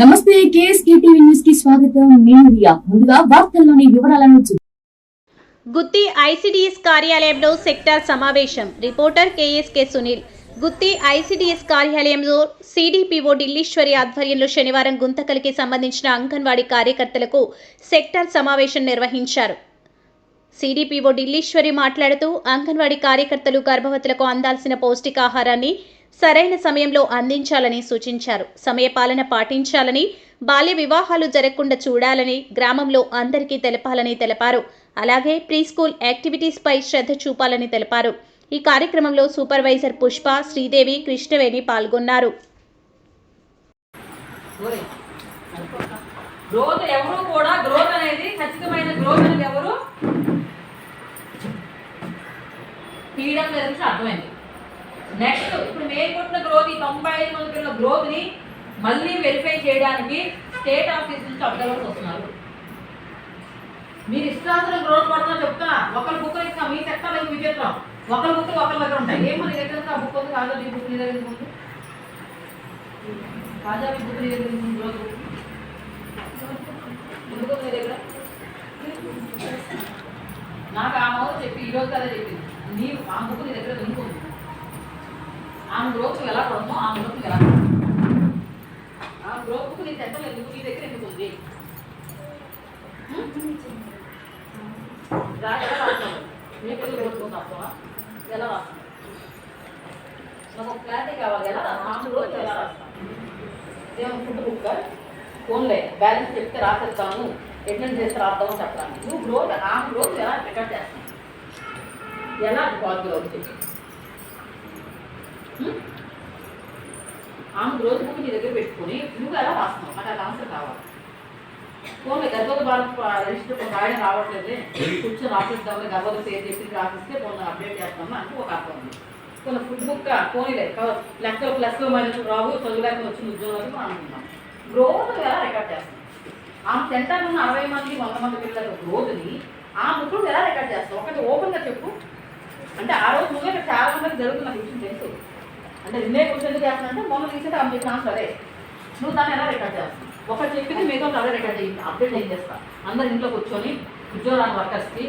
నమస్తే KSK TV న్యూస్కి స్వాగతం. నేను రియా. ముందుగా వార్తల్లోని వివరాలను గుత్తి ఐసిడిఎస్ కార్యాలయంలో సెక్టార్ సమావేశం. Reporter KSK Sunil. Gutti ICDS కార్యాలయంలో సిడిపిఓ ఢిల్లీశ్వరి ఆధ్వర్యంలో శనివారం గుంతకలికి సంబంధించిన అంగన్వాడీ కార్యకర్తలకు సెక్టార్ సమావేశం నిర్వహించారు. సిడిపిఓ ఢిల్లీశ్వరి మాట్లాడుతూ అంగన్వాడీ కార్యకర్తలు గర్భవతులకు అందాల్సిన పౌష్టికాహారాన్ని సరైన సమయంలో అందించాలని సూచించారు. సమయపాలన పాటించాలని బాల్య వివాహాలు జరగకుండా చూడాలని గ్రామంలో అందరికీ తెలపాలని తెలిపారు. అలాగే ప్రీ స్కూల్ యాక్టివిటీస్పై శ్రద్ధ చూపాలని తెలిపారు. ఈ కార్యక్రమంలో సూపర్వైజర్ పుష్ప శ్రీదేవి కృష్ణవేణి పాల్గొన్నారు. గ్రోత్ ఎవరు కూడా గ్రోత్ అనేది ఖచ్చితమైన గ్రోత్ అనేది ఎవరు? తీయడం లేదని అర్థమైంది. నెక్స్ట్ ఇప్పుడు మేము కొట్టిన గ్రోత్ ఈ తొంభై ఐదు మంది పిల్లల గ్రోత్ని మళ్ళీ వెరిఫై చేయడానికి స్టేట్ ఆఫీస్ నుంచి అబ్జర్వర్స్ వస్తున్నారు. మీరు ఇష్టాంతరం గ్రోత్ పడుతున్నా చెప్తున్నా ఒకరి బుక్ ఇస్తాం మీ సెక్టర్ మీ విచిత్రం ఒకరి బుక్ ఒకరి దగ్గర ఉంటాయి. ఏమో నీ దగ్గర ఆ బుక్ ఉంది కాదు నీ బుక్ నీ దగ్గర ఉంది. కాదా మీ బుక్ నీ దగ్గర ఉంది గ్రోత్ బుక్ ఎందుకు దగ్గర? నాకు ఆ మౌత్ చెప్పి ఈరోజు కదా చెప్పింది. నీ ఆ బుక్ నీ దగ్గర ఎందుకు ఉంది ఆమె గ్రోత్ ఎలా పడుతుందో ఆమె గ్రోత్ ఎలా ఆ గ్రోత్కు నీ సెంటర్ ఎందుకు? నీ దగ్గర ఎందుకు ఉంది? మీ పిల్లలు ఎలా రాస్తావు నాకు ఒక క్లారిటీ కావాలి. ఎలా ఆమె గ్రోత్ ఎలా రాస్తావు ఏమో ఫుడ్ బుక్ ఫోన్లే బ్యాలెన్స్ చెప్తే రాసేస్తాను. ఎట్లా చేస్తే రాద్దామని చెప్తాను నువ్వు గ్రోత్ ఆ గ్రోత్ ఎలా రికార్డ్ చేస్తాను ఎలా బాగా అవుతుంది Hmm? ఆమె గ్రోత్ బుక్ నీ దగ్గర పెట్టుకొని నువ్వు ఎలా రాస్తున్నావు? నాకు అది ఆన్సర్ కావాలి. పోనీ గర్భవత భారత్ రిజిస్టర్ ఆయన రావట్లేదు కూర్చొని రాసిద్దామని గర్భవత పేరు చేసి రాసిస్తే పోనీ అప్డేట్ చేస్తాము అంటే ఒక అర్థం ఉంది. కొన్ని ఫుడ్ బుక్ పోనీలే లెక్కలు ప్లస్లో మైనస్ రావు చదువులేక వచ్చిన ఉద్యోగాలు అనుకుందాం గ్రోత్ ఎలా రికార్డ్ చేస్తాం ఆమె సెంటర్ ఉన్న అరవై మంది వంద మంది పిల్లల గ్రోత్ని ఆ ముగ్గురు ఎలా రికార్డ్ చేస్తాం ఒకటి ఓపెన్గా చెప్పు. అంటే ఆ రోజు నువ్వే చాలా మంది జరుగుతున్న విషయం తెలుసు. అంటే నిన్నే క్వశ్చన్ ఎందుకు అంటే మొన్న రీసెంట్ ఆమె చెప్పిన ఆన్సర్ అదే. నువ్వు దాన్ని ఎలా రికార్డ్ చేస్తావు ఒకటి చెప్పింది మిగతా అలా రికార్డ్ చేయి. అప్డేట్ ఏం చేస్తా? అందరు ఇంట్లో కూర్చొని ఉద్యోగాన్ని వర్కర్స్కి